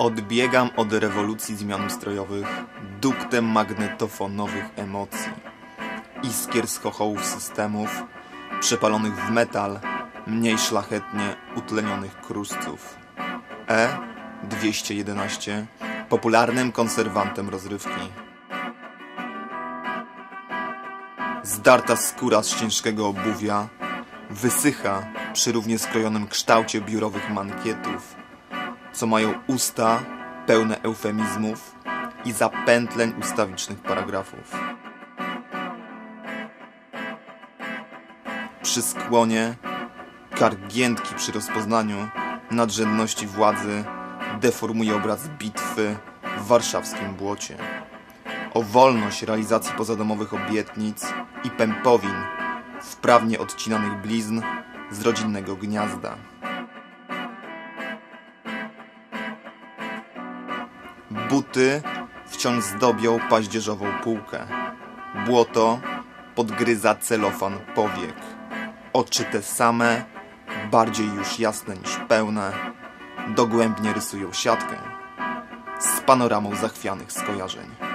Odbiegam od rewolucji zmian ustrojowych duktem magnetofonowych emocji. Iskier z chochołów systemów, przepalonych w metal, mniej szlachetnie utlenionych kruszców. E211 popularnym konserwantem rozrywki. Zdarta skóra z ciężkiego obuwia wysycha przy równie skrojonym kształcie biurowych mankietów, co mają usta pełne eufemizmów i zapętleń ustawicznych paragrafów. Przy skłonie kargiętki przy rozpoznaniu nadrzędności władzy deformuje obraz bitwy w warszawskim błocie. O wolność realizacji pozadomowych obietnic i pępowin wprawnie odcinanych blizn z rodzinnego gniazda. Buty wciąż zdobią paździerzową półkę. Błoto podgryza celofan powiek. Oczy te same, bardziej już jasne niż pełne, dogłębnie rysują siatkę z panoramą zachwianych skojarzeń.